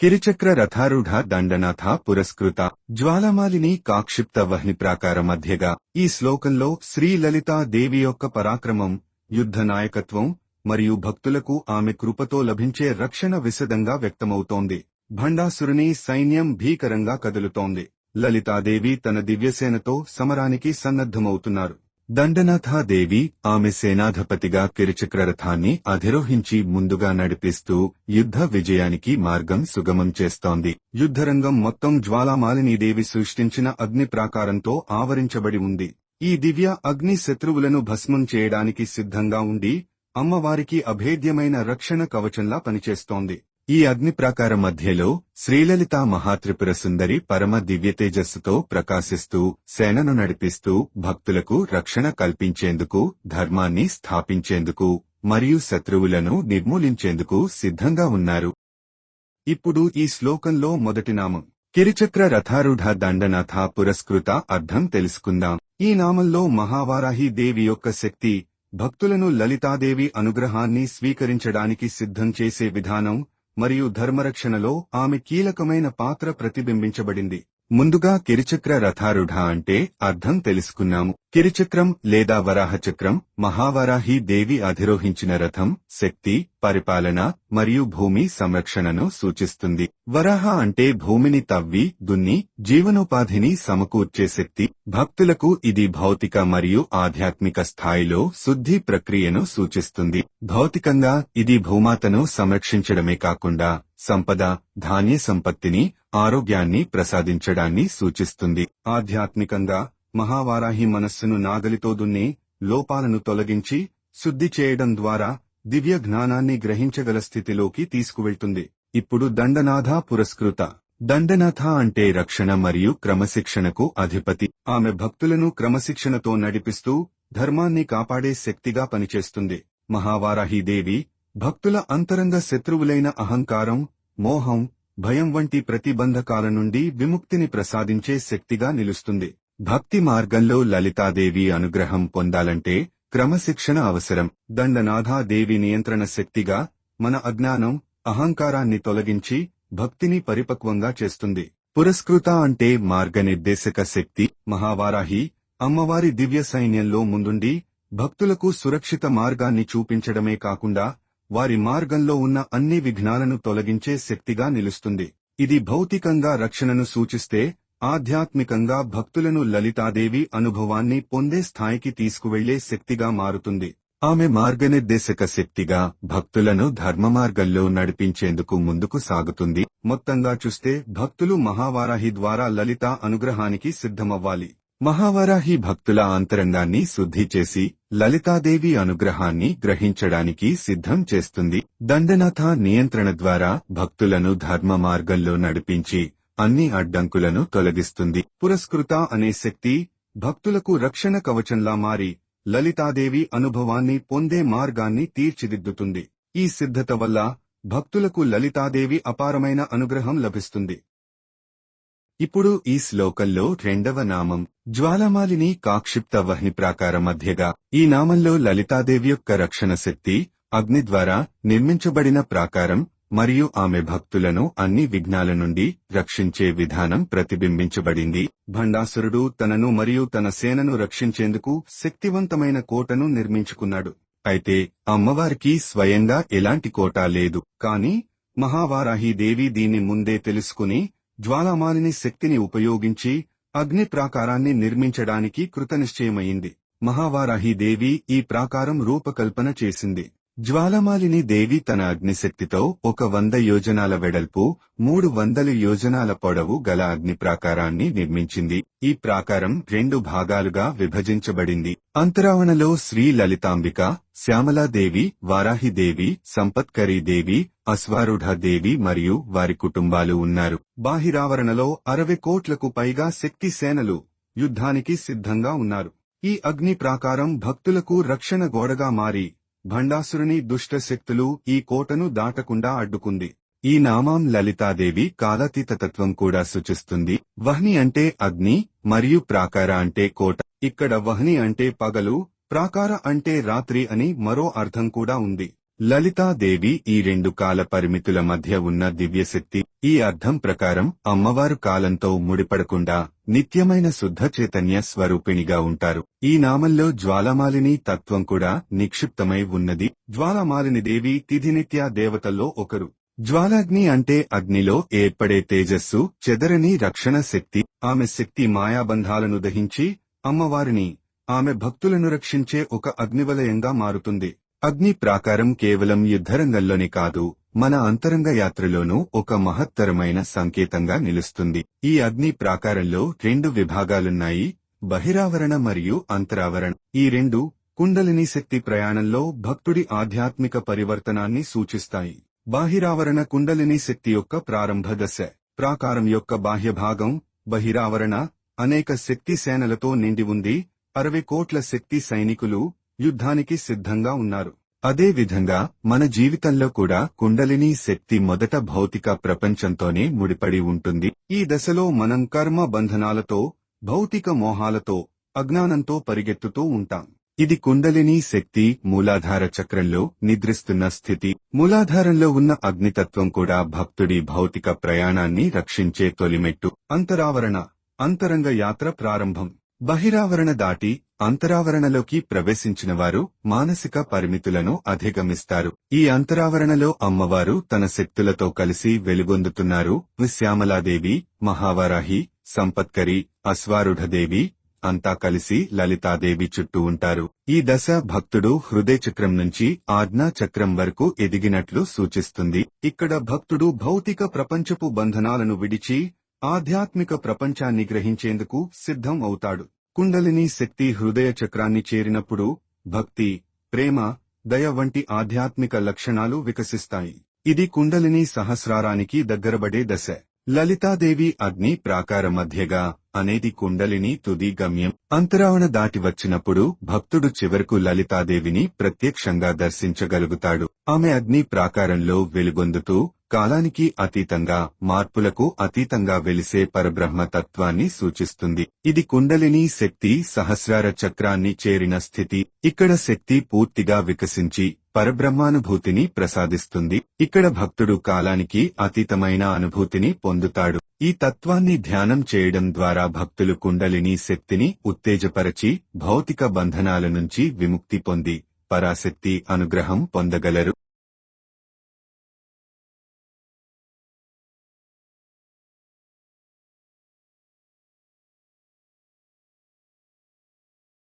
కిరిచక్ర రథారూఢ దండనాథ పురస్కృత జ్వాలమాలిని కాక్షిప్త వహ్ని ప్రాకార మధ్యగా ఈ శ్లోకంలో శ్రీ దేవి యొక్క పరాక్రమం యుద్ధ నాయకత్వం మరియు భక్తులకు ఆమె కృపతో లభించే రక్షణ విశదంగా వ్యక్తమవుతోంది భండాసురుని సైన్యం భీకరంగా కదులుతోంది లలితాదేవి తన దివ్యసేనతో సమరానికి సన్నద్ధమవుతున్నారు దండనాథాదేవి ఆమె సేనాధిపతిగా కిరుచక్రరథాన్ని అధిరోహించి ముందుగా నడిపిస్తూ యుద్ధ విజయానికి మార్గం సుగమం చేస్తోంది. యుద్ధరంగం మొత్తం జ్వాలామాలినీదేవి సృష్టించిన అగ్ని ప్రాకారంతో ఆవరించబడి ఉంది. ఈ దివ్య అగ్ని శత్రువులను భస్మం చేయడానికి సిద్ధంగా ఉండి అమ్మవారికి అభేద్యమైన రక్షణ కవచంలా పనిచేస్తోంది. ఈ అగ్ని ప్రాకార మధ్యలో శ్రీలలిత మహాత్రిపుర సుందరి పరమ దివ్యతేజస్సుతో ప్రకాశిస్తూ సేనను నడిపిస్తూ భక్తులకు రక్షణ కల్పించేందుకు ధర్మాన్ని స్థాపించేందుకు మరియు శత్రువులను నిర్మూలించేందుకు సిద్ధంగా ఉన్నారు. ఇప్పుడు ఈ శ్లోకంలో మొదటి నామం కిరిచక్ర రథారూఢ దండనాథ పురస్కృత అర్థం తెలుసుకుందాం. ఈ నామంలో మహావారాహి దేవి యొక్క శక్తి భక్తులను లలితాదేవి అనుగ్రహాన్ని స్వీకరించడానికి సిద్ధం చేసే విధానం మరియు ధర్మరక్షణలో ఆమె కీలకమైన పాత్ర ప్రతిబింబించబడింది. ముందుగా కిరిచక్ర రథారుఢ అంటే అర్థం తెలుసుకున్నాము. కిరిచక్రం లేదా వరాహచక్రం మహావరాహి దేవి అధిరోహించిన రథం శక్తి పరిపాలన మరియు భూమి సంరక్షణను సూచిస్తుంది. వరాహ అంటే భూమిని తవ్వి దున్ని జీవనోపాధిని సమకూర్చే శక్తి. భక్తులకు ఇది భౌతిక మరియు ఆధ్యాత్మిక స్థాయిలో శుద్ధి ప్రక్రియను సూచిస్తుంది. భౌతికంగా ఇది భూమాతను సంరక్షించడమే కాకుండా సంపద ధాన్య సంపత్తిని ఆరోగ్యాన్ని ప్రసాదించడాన్ని సూచిస్తుంది. ఆధ్యాత్మికంగా మహావారాహి మనస్సును నాగలితో దున్ని లోపాలను తొలగించి శుద్ధి చేయడం ద్వారా దివ్య జ్ఞానాన్ని గ్రహించగల స్థితిలోకి తీసుకువెళ్తుంది. ఇప్పుడు దండనాథ పురస్కృత. దండనాథ అంటే రక్షణ మరియు క్రమశిక్షణకు అధిపతి. ఆమె భక్తులను క్రమశిక్షణతో నడిపిస్తూ ధర్మాన్ని కాపాడే శక్తిగా పనిచేస్తుంది. మహావారాహిదేవి భక్తుల అంతరంగ శత్రువులైన అహంకారం మోహం భయం వంటి ప్రతిబంధకాల నుండి విముక్తిని ప్రసాదించే శక్తిగా నిలుస్తుంది. భక్తి మార్గంలో లలితాదేవి అనుగ్రహం పొందాలంటే క్రమశిక్షణ అవసరం. దండనాథాదేవి నియంత్రణ శక్తిగా మన అజ్ఞానం అహంకారాన్ని తొలగించి భక్తిని పరిపక్వంగా చేస్తుంది. పురస్కృత అంటే మార్గనిర్దేశక శక్తి మహావారాహి అమ్మవారి దివ్య సైన్యంలో ముందుండి భక్తులకు సురక్షిత మార్గాన్ని చూపించడమే కాకుండా వారి మార్గంలో ఉన్న అన్ని విఘ్నాలను తొలగించే శక్తిగా నిలుస్తుంది. ఇది భౌతికంగా రక్షణను సూచిస్తే ఆధ్యాత్మికంగా భక్తులను లలితాదేవి అనుభవాన్ని పొందే స్థాయికి తీసుకువెళ్ళే శక్తిగా మారుతుంది. ఆమె మార్గనిర్దేశక శక్తిగా భక్తులను ధర్మ మార్గంలో నడిపించేందుకు ముందుకు సాగుతుంది. మొత్తంగా చూస్తే భక్తులు మహావారాహి ద్వారా లలిత అనుగ్రహానికి సిద్ధమవ్వాలి. మహావారాహి భక్తుల అంతరంగాన్ని శుద్ధి చేసి లలితాదేవి అనుగ్రహాన్ని గ్రహించడానికి సిద్ధం చేస్తుంది. దండనాథ నియంత్రణ ద్వారా భక్తులను ధర్మ మార్గంలో నడిపించి అన్ని అడ్డంకులను తొలగిస్తుంది. పురస్కృత అనే శక్తి భక్తులకు రక్షణ కవచంలా మారి లలితాదేవి అనుభవాన్ని పొందే మార్గాన్ని తీర్చిదిద్దుతుంది. ఈ సిద్ధత వల్ల భక్తులకు లలితాదేవి అపారమైన అనుగ్రహం లభిస్తుంది. ఇప్పుడు ఈ శ్లోకంలో రెండవ నామం జ్వాలమాలిని కాక్షిప్త వహ్ని ప్రాకార మధ్యగా ఈ నామంలో లలితాదేవి యొక్క రక్షణ శక్తి అగ్ని ద్వారా నిర్మించబడిన ప్రాకారం మరియు ఆమె భక్తులను అన్ని విఘ్నాల నుండి రక్షించే విధానం ప్రతిబింబించబడింది. భండాసురుడు తనను మరియు తన సేనను రక్షించేందుకు శక్తివంతమైన కోటను నిర్మించుకున్నాడు. అయితే అమ్మవారికి స్వయంగా ఎలాంటి కోట లేదు. కాని మహావారాహి దీన్ని ముందే తెలుసుకుని జ్వాలామాలిని శక్తిని ఉపయోగించి అగ్ని ప్రాకారాన్ని నిర్మించడానికి కృతనిశ్చయమైంది. మహావారాహి దేవి ఈ ప్రాకారం రూపకల్పన చేసింది. జ్వాలమాలిని దేవి తన అగ్నిశక్తితో ఒక వంద యోజనాల వెడల్పు మూడు వందల యోజనాల పొడవు గల అగ్ని ప్రాకారాన్ని నిర్మించింది. ఈ ప్రాకారం రెండు భాగాలుగా విభజించబడింది. అంతరావణలో శ్రీ లలితాంబిక శ్యామలాదేవి వారాహిదేవి సంపత్కరీదేవి అశ్వారూఢదేవి మరియు వారి కుటుంబాలు ఉన్నారు. బాహిరావరణలో అరవై కోట్లకు పైగా శక్తి సేనలు యుద్ధానికి సిద్ధంగా ఉన్నారు. ఈ అగ్ని ప్రాకారం భక్తులకు రక్షణ గోడగా మారి భండాసురుని దుష్ట శక్తులు ఈ కోటను దాటకుండా అడ్డుకుంది. ఈ నామాం లలితాదేవి కాలాతీతత్వం కూడా సూచిస్తుంది. వహ్ని అంటే అగ్ని మరియు ప్రాకార అంటే కోట. ఇక్కడ వహ్ని అంటే పగలు ప్రాకార అంటే రాత్రి అని మరో అర్థం కూడా ఉంది. లలితాదేవి ఈ రెండు కాల పరిమితుల మధ్య ఉన్న దివ్యశక్తి ఈ అర్థం ప్రకారం అమ్మవారు కాలంతో ముడిపడకుండా నిత్యమైన శుద్ధ చైతన్య స్వరూపిణిగా ఉంటారు. ఈ నామంలో జ్వాలమాలిని తత్వం కూడా నిక్షిప్తమై ఉన్నది. జ్వాలమాలిని దేవి తిథినిత్య దేవతల్లో ఒకరు. జ్వాలాగ్ని అంటే అగ్నిలో ఏర్పడే తేజస్సు చెదరని రక్షణ శక్తి ఆమె శక్తి మాయాబంధాలను దహించి అమ్మవారిని ఆమె భక్తులను రక్షించే ఒక అగ్నివలయంగా మారుతుంది. అగ్ని ప్రాకారం కేవలం యుద్ధరంగంలోనే కాదు మన అంతరంగ యాత్రలోనూ ఒక మహత్తరమైన సంకేతంగా నిలుస్తుంది. ఈ అగ్ని ప్రాకారంలో రెండు విభాగాలున్నాయి బహిరావరణ మరియు అంతరావరణ. ఈ రెండు కుండలిని శక్తి ప్రయాణంలో భక్తుడి ఆధ్యాత్మిక పరివర్తనాన్ని సూచిస్తాయి. బాహిరావరణ కుండలిని శక్తి యొక్క ప్రారంభ దశ. ప్రాకారం యొక్క బాహ్య భాగం బహిరావరణ అనేక శక్తి సేనలతో నిండి ఉంది. అరవై కోట్ల శక్తి సైనికులు యుద్ధానికి సిద్ధంగా ఉన్నారు. అదే విధంగా మన జీవితంలో కూడా కుండలిని శక్తి మొదట భౌతిక ప్రపంచంతోనే ముడిపడి ఉంటుంది. ఈ దశలో మనం కర్మ బంధనాలతో భౌతిక మోహాలతో అజ్ఞానంతో పరిగెత్తుతూ ఉంటాం. ఇది కుండలిని శక్తి మూలాధార చక్రంలో నిద్రిస్తున్న స్థితి. మూలాధారంలో ఉన్న అగ్నితత్వం కూడా భక్తుడి భౌతిక ప్రయాణాన్ని రక్షించే తొలిమెట్టు. అంతరావరణ అంతరంగ యాత్ర ప్రారంభం. బహిరావరణ దాటి అంతరావరణలోకి ప్రవేశించిన వారు మానసిక పరిమితులను అధిగమిస్తారు. ఈ అంతరావరణలో అమ్మవారు తన శక్తులతో కలిసి వెలుగొందుతున్నారు. విశ్యామలాదేవి మహావరాహి సంపత్కరి అశ్వారుఢదేవి అంతా కలిసి లలితాదేవి చుట్టూ ఉంటారు. ఈ దశ భక్తుడు హృదయ చక్రం నుంచి ఆజ్ఞా చక్రం వరకు ఎదిగినట్లు సూచిస్తుంది. ఇక్కడ భక్తుడు భౌతిక ప్రపంచపు బంధనాలను విడిచి ఆధ్యాత్మిక ప్రపంచాన్ని గ్రహించేందుకు సిద్ధం అవుతాడు. కుండలిని శక్తి హృదయ చక్రాన్ని చేరినప్పుడు భక్తి ప్రేమ దయ వంటి ఆధ్యాత్మిక లక్షణాలు వికసిస్తాయి. ఇది కుండలిని సహస్రారానికి దగ్గరబడే దశ. లలితాదేవి అగ్ని ప్రాకార మధ్యగా అనేది కుండలిని తుది గమ్యం. అంతరావణ దాటి వచ్చినప్పుడు భక్తుడు చివరకు లలితాదేవిని ప్రత్యక్షంగా దర్శించగలుగుతాడు. ఆమె అగ్ని ప్రాకారంలో వెలుగొందుతూ కాలానికి అతీతంగా మార్పులకు అతీతంగా వెలిసే పరబ్రహ్మ తత్వాన్ని సూచిస్తుంది. ఇది కుండలిని శక్తి సహస్రార చక్రాన్ని చేరిన స్థితి. ఇక్కడ శక్తి పూర్తిగా వికసించి పరబ్రహ్మానుభూతిని ప్రసాదిస్తుంది. ఇక్కడ భక్తుడు కాలానికి అతీతమైన అనుభూతిని పొందుతాడు. ఈ తత్వాన్ని ధ్యానం చేయడం ద్వారా భక్తులు కుండలిని శక్తిని ఉత్తేజపరచి భౌతిక బంధనాల నుంచి విముక్తి పొంది పరాశక్తి అనుగ్రహం పొందగలరు.